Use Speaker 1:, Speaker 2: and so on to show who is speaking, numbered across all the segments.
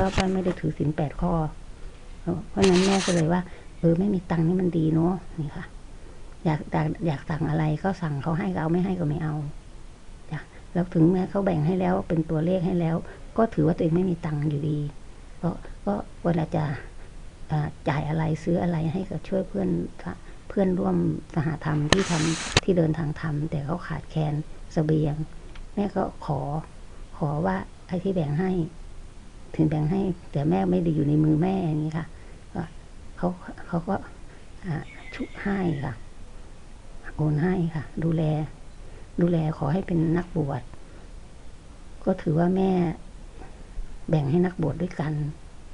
Speaker 1: ว่าว่าไม่ได้ถือศีลแปดข้อ เพราะนั้นแม่ก็เลยว่า เออไม่มีตังค์นี่มันดีเนาะนี่ค่ะ อยากอยากอยากสั่งอะไรก็สั่งเขาให้ก็เอาไม่ให้ก็ไม่เอาจ้ะแล้วถึงแม้เขาแบ่งให้แล้วเป็นตัวเลขให้แล้ว ก็ถือว่าตัวเองไม่มีตังค์อยู่ดีเพราะก็เวลาจะจ่ายอะไรซื้ออะไรให้กับช่วยเพื่อนเพื่อนร่วมสหธรรมที่ทำที่เดินทางทำแต่เขาขาดแคลนสเสบียง แม่ก็ขอขอว่าไอ้ที่แบ่งให้ ถึงแบ่งให้แต่แม่ไม่ได้อยู่ในมือแม่อย่างนี้ค่ะก็เขาเขาก็ชุให้ค่ะโอนให้ค่ะ ดูแล ดูแลขอให้เป็นนักบวชก็ถือว่าแม่แบ่งให้นักบวชดด้วยกัน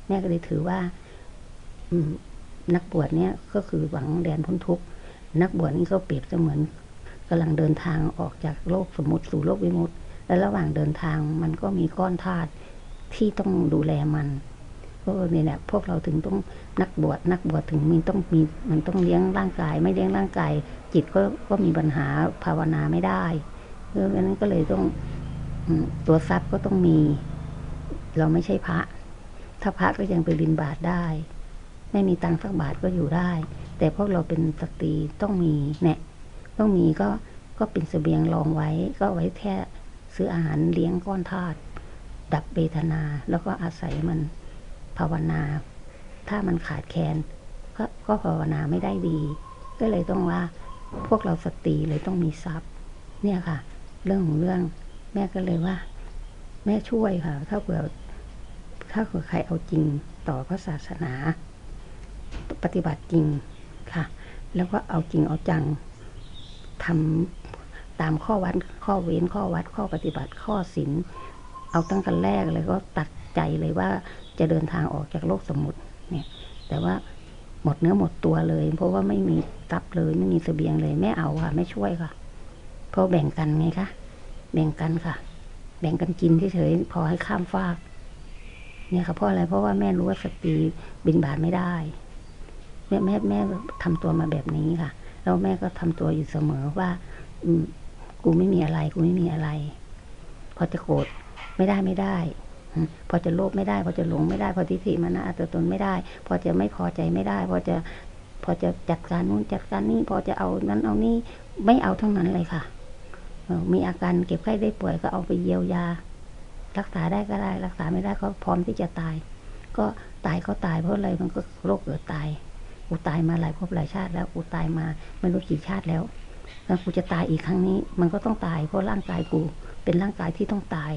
Speaker 1: แม่ก็เลยถือว่านักบวชเนี่ยก็คือหวังแดนพ้นทุกข์นักบวชนี่ก็เปรียบเสมือนกำลังเดินทางออกจากโลกสมมติสู่โลกวิมุตติและระหว่างเดินทางมันก็มีก้อนธาตุ ที่ต้องดูแลมันก็นี่แหละพวกเราถึงต้องนักบวชนักบวชถึงมีต้องมีมันต้องเลี้ยงร่างกาย ไม่เลี้ยงร่างกาย จิตก็ก็มีปัญหาภาวนาไม่ได้เพราะฉะนั้นก็เลยต้องตัวทรัพย์ก็ต้องมี เราไม่ใช่พระ ถ้าพระก็ยังไปบินบาทได้ ไม่มีตังค์สักบาทก็อยู่ได้ แต่พวกเราเป็นสตรีต้องมีเนี่ยต้องมีก็ก็เป็นสเสบียงรองไว้ ก็ไว้แค่ซื้ออาหารเลี้ยงก้อนธาตุ ดับเบทนาแล้วก็อาศัยมันภาวนา ถ้ามันขาดแคลนก็ก็ภาวนาไม่ได้ดี ก็เลยต้องว่าพวกเราสตรีเลยต้องมีทรัพย์ เนี่ยค่ะ เรื่องของเรื่องแม่ก็เลยว่า แม่ช่วยค่ะ ถ้าเผื่อถ้าเผื่อใครเอาจริงต่อพระศาสนา ปฏิบัติจริงค่ะ แล้วก็เอาจริงเอาจังทำตามข้อวัดข้อเว้นข้อวัดข้อปฏิบัติข้อศีล เอาตั้งแต่แรกเลยก็ตัดใจเลยว่าจะเดินทางออกจากโลกสมุติเนี่ยแต่ว่าหมดเนื้อหมดตัวเลย เพราะว่าไม่มีตับเลยไม่มีเสบียงเลยไม่เอาค่ะ ไม่ช่วยค่ะ เพราะแบ่งกันไงคะแบ่งกันค่ะ แบ่งกันกินเฉยๆพอให้ข้ามฟาก เนี่ยค่ะเพราะอะไรเพราะว่าแม่รู้ว่าสตรีบินบาทไม่ได้แม่แม่แม่ทำตัวมาแบบนี้ค่ะแล้วแม่ก็ทำตัวอยู่เสมอว่า อืมกูไม่มีอะไร กูไม่มีอะไร พอจะโกรธ ไม่ได้ไม่ได้ พอจะโลภไม่ได้ พอจะหลงไม่ได้ พอทิฏฐิมานะอัตตนไม่ได้ พอจะไม่พอใจไม่ได้ พอจะพอจะจัดการนู้นจัดการนี้พอจะเอานั้นเอานี่ไม่เอาทั้งนั้นเลยค่ะมีอาการเก็บไข้ได้ป่วยก็เอาไปเยียวยา รักษาได้ก็ได้ รักษาไม่ได้ก็พร้อมที่จะตาย ก็ตายก็ตายเพราะอะไรมันก็โรคเกิดตายกูตายมาหลายภพหลายชาติแล้วกูตายมาไม่รู้กี่ชาติแล้วแล้วกูจะตายอีกครั้งนี้ มันก็ต้องตายเพราะร่างกายกูเป็นร่างกายที่ต้องตาย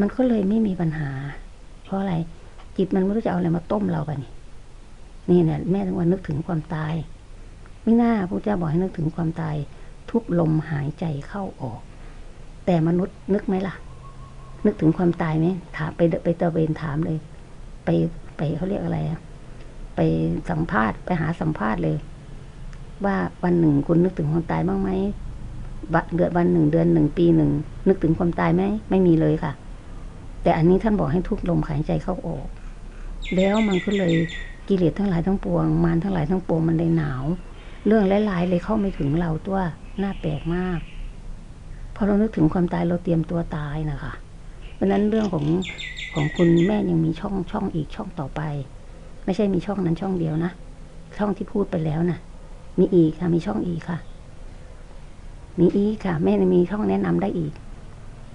Speaker 1: มันก็เลยไม่มีปัญหา เพราะอะไร จิตมันไม่รู้จะเอาอะไรมาต้มเรากันนี่เนี่ยแม่ถึงว่านึกถึงความตายไม่น่าพระเจ้าบอกให้นึกถึงความตาย ทุกลมหายใจเข้าออก แต่มนุษย์นึกไหมล่ะ นึกถึงความตายไหมถามไปไปตะเวนถามเลย ไปไปเขาเรียกอะไรอะไปสัมภาษณ์ไปหาสัมภาษณ์เลย ว่าวันหนึ่งคุณนึกถึงความตายบ้างไหมเดือนวันหนึ่งเดือนหนึ่งปีหนึ่งนึกถึงความตายไหมไม่มีเลยค่ะ แต่อันนี้ท่านบอกให้ทุกลมหายใจเข้าออก แล้วมันก็เลยกิเลสทั้งหลายทั้งปวงมารทั้งหลายทั้งปวงมันเลยหนาว เรื่องหลายๆเลยเข้าไม่ถึงเราตัวน่าแปลกมากพอเรานึกถึงความตายเราเตรียมตัวตายนะคะเพราะนั้นเรื่องของของคุณแม่ยังมีช่องช่องอีกช่องต่อไป ไม่ใช่มีช่องนั้นช่องเดียวนะช่องที่พูดไปแล้วนะมีอีกค่ะมีช่องอีกค่ะ มีอีกค่ะ แม่มีช่องแนะนำได้อีก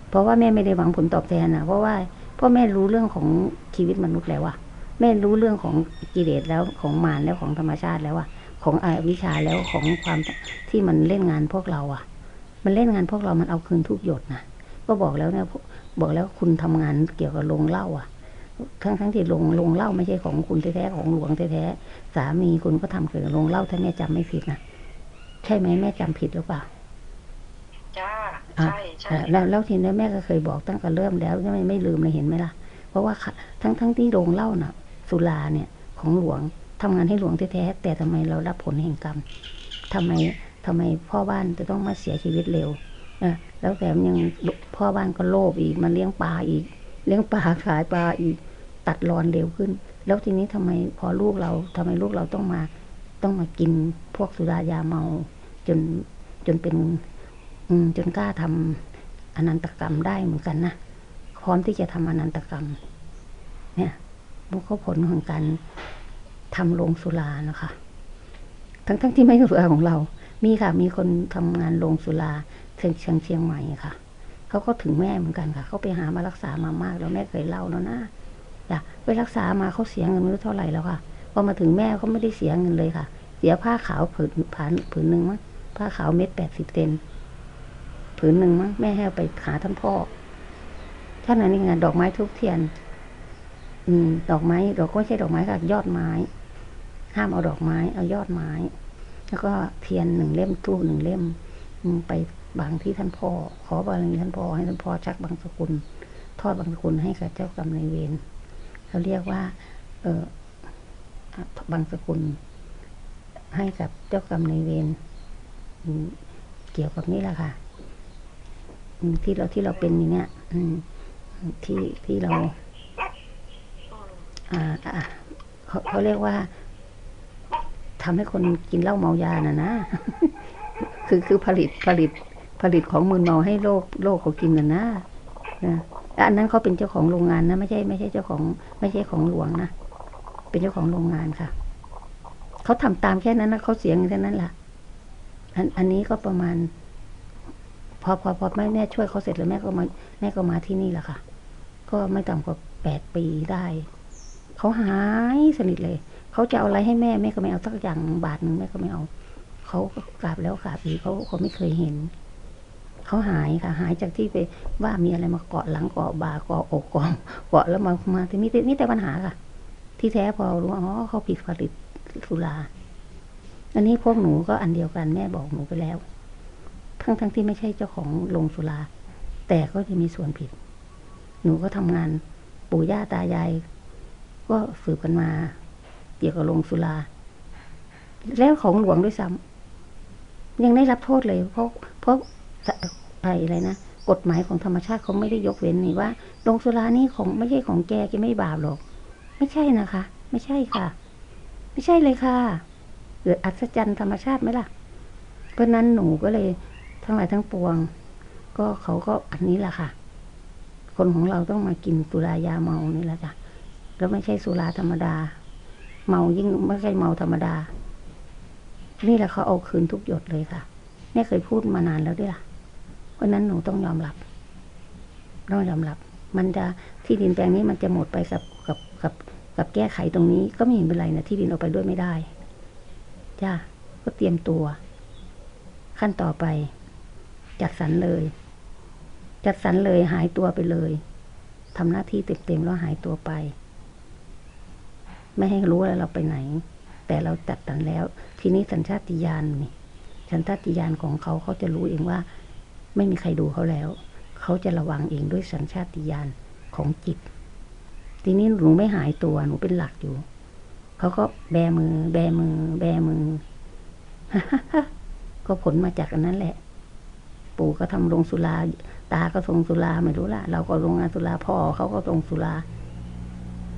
Speaker 1: เพราะว่าแม่ไม่ได้หวังผลตอบแทนนะเพราะว่าพ่อแม่รู้เรื่องของชีวิตมนุษย์แล้วอะแม่รู้เรื่องของกิเลสแล้วของมารแล้วของธรรมชาติแล้วอะของอวิชาแล้วของความที่มันเล่นงานพวกเราอะมันเล่นงานพวกเรามันเอาคืนทุกหยดนะก็บอกแล้วเนี่ยบอกแล้วคุณทำงานเกี่ยวกับโรงเล่าอะทั้งทั้งที่ลงลงเล่าไม่ใช่ของคุณแท้ๆของหลวงแท้ๆสามีคุณก็ทำเกี่ยวกับลงเล่าถ้าแม่จำไม่ผิดนะใช่ไหมแม่จำผิดหรือเปล่า
Speaker 2: จ้าใช่ใช่
Speaker 1: แล้วแล้วทีนี้แม่ก็เคยบอกตั้งแต่เริ่มแล้วไม่ไม่ลืมเลยเห็นไหมล่ะ เพราะว่าทั้งทั้งที่โรงเล่าน่ะ สุราเนี่ยของหลวงทำงานให้หลวงแท้ๆแต่ทำไมเรารับผลแห่งกรรมทำไมทำไมพ่อบ้านจะต้องมาเสียชีวิตเร็วนะแล้วแถมยังพ่อบ้านก็โลภอีกมาเลี้ยงปลาอีก เลี้ยงปลาขายปลาอีก ตัดรอนเร็วขึ้น แล้วทีนี้ทำไมพอลูกเราทำไมลูกเราต้องมาต้องมากินพวกสุรายาเมาจนจนเป็นอืม จนกล้าทำอนันตกรรมได้เหมือนกันนะพร้อมที่จะทำอนันตกรรม เนี่ยมันก็ผลของการทำโรงสุรานะคะ ทั้งทั้งที่ไม่ใช่สุราของเรา มีค่ะ มีคนทำงานโรงสุราเชียงเชียงเชียงใหม่ค่ะเขาก็ถึงแม่เหมือนกันค่ะเขาไปหามารักษามามากแล้วแม่เคยเล่าแล้วนะอยากไปรักษามาเขาเสียเงินไม่รู้เท่าไหร่แล้วค่ะพอมาถึงแม่เขาไม่ได้เสียเงินเลยค่ะ เสียผ้าขาวผืนผ่านผืนหนึ่งมั้งผ้าขาวเม็ดแปดสิบเซน ผืนหนึ่งมั้งแม่ให้เอาไปหาท่านพ่อท่านนั้นนี่ไงดอกไม้ทุกเทียน อืม ดอกไม้ดอกก็ไม่ใช่ดอกไม้ค่ะยอดไม้ ห้ามเอาดอกไม้ เอายอดไม้ แล้วก็เทียนหนึ่งเล่มตู้หนึ่งเล่มไปบางที่ท่านพ่อ ขอบารมีท่านพ่อให้ท่านพ่อชักบางสกุล ทอดบางสกุลให้กับเจ้ากรรมนายเวรเขาเรียกว่า เออบางสกุล ให้กับเจ้ากรรมนายเวรเกี่ยวกับนี่แหละค่ะ ที่เราที่เราเป็นอย่างเนี้ยที่ที่เรา อ่าเขาเขาเรียกว่าทำให้คนกินเหล้าเมายาน่ะนะคือคือผลิตผลิตผลิตของมึนเมาให้โลกโลกเขากินน่ะนะนะอันนั้นเขาเป็นเจ้าของโรงงานนะไม่ใช่ไม่ใช่เจ้าของ ไม่ใช่ของหลวงนะเป็นเจ้าของโรงงานค่ะเขาทำตามแค่นั้นนะเขาเสียงแค่นั้นแหละอันอันนี้ก็ประมาณ อพอพอแม่แม่ช่วยเขาเสร็จแล้วแม่ก็มาแม่ก็มาที่นี่แหละค่ะ ก็ไม่ต่ำกว่าแปดปีได้เขาหายสนิทเลยเขาจะเอาอะไรให้แม่แม่ก็ไม่เอาสักอย่างบาทหนึ่งแม่ก็ไม่เอาเขากราบแล้วกราบอีกเขาเขาไม่เคยเห็นเขาหายค่ะ หายจากที่ไปว่ามีอะไรมาเกาะหลังเกาะบ่าเกาะอกเกาะเกาะแล้วมามาที่มีแต่มีแต่ปัญหาค่ะ ที่แท้พอรู้อ๋อเขาผิดผลิตสุราอันนี้พวกหนูก็อันเดียวกันแม่บอกหนูไปแล้ว ทั้งทั้งที่ไม่ใช่เจ้าของโรงสุรา แต่ก็จะมีส่วนผิด หนูก็ทำงานปู่ย่าตายาย ก็สืบกันมา เกี่ยวกับโรงสุรา แล้วของหลวงด้วยซ้ำยังได้รับโทษเลย เพราะเพราะอะไรอะไรนะกฎหมายของธรรมชาติเขาไม่ได้ยกเว้นนี่ว่าโรงสุรานี่ของไม่ใช่ของแกแกไม่บาปหรอก ไม่ใช่นะคะ ไม่ใช่ค่ะ ไม่ใช่เลยค่ะเกิดอัศจรรย์ธรรมชาติไหมล่ะ เพราะนั้นหนูก็เลย ทั้งหลายทั้งปวง ก็เขาก็อันนี้แหละค่ะ คนของเราต้องมากินสุรายาเมานี่แหละจ้ะแล้วไม่ใช่สุราธรรมดา เมายิ่งไม่ใช่เมาธรรมดา นี่แหละเขาเอาคืนทุกหยดเลยค่ะแม่เคยพูดมานานแล้วด้วยล่ะเพราะนั้นหนูต้องยอมรับต้องยอมรับ มันจะที่ดินแปลงนี้มันจะหมดไปกับกับกับกับแก้ไขตรงนี้ ก็ไม่เห็นเป็นไรนะที่ดินเอาไปด้วยไม่ได้จ้าก็เตรียมตัว ขั้นต่อไป จัดสรรเลย จัดสรรเลยหายตัวไปเลยทำหน้าที่เต็มๆแล้วหายตัวไป ไม่ให้รู้ว่าเราไปไหน แต่เราจัดสรรแล้ว ทีนี้สัญชาติญาณนี่สัญชาติญาณของเขาเขาจะรู้เองว่า ไม่มีใครดูเขาแล้ว เขาจะระวังเองด้วยสัญชาติญาณของจิต ทีนี้หนูไม่หายตัวหนูเป็นหลักอยู่เขาก็แบมือ แบมือ แบมือ ก็ผลมาจากอันนั้นแหละ ปู่ก็ทำโรงสุราตาก็ทรงสุราไม่รู้ละเราก็โรงงานสุราพ่อเขาก็ทรงสุรา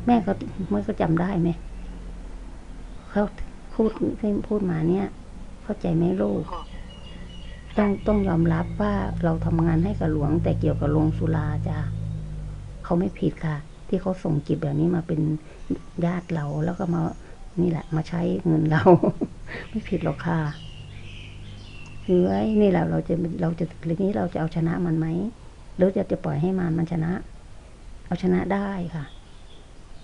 Speaker 1: แม่ก็เมื่อก็จำได้ไหมเขาพูดที่พูดมาเนี่ย เข้าใจไหมลูก ต้องต้องยอมรับว่าเราทำงานให้กับหลวง แต่เกี่ยวกับโรงสุราจ้ะเขาไม่ผิดค่ะ ที่เขาส่งจิตแบบนี้มาเป็นญาติเราแล้วก็มานี่แหละ มาใช้เงินเรา ไม่ผิดหรอกค่ะ คือไอ้นี่แหละเราจะเราจะหรือนี้เราจะเอาชนะมันไหมหรือจะจะปล่อยให้มันมันชนะ เอาชนะได้ค่ะ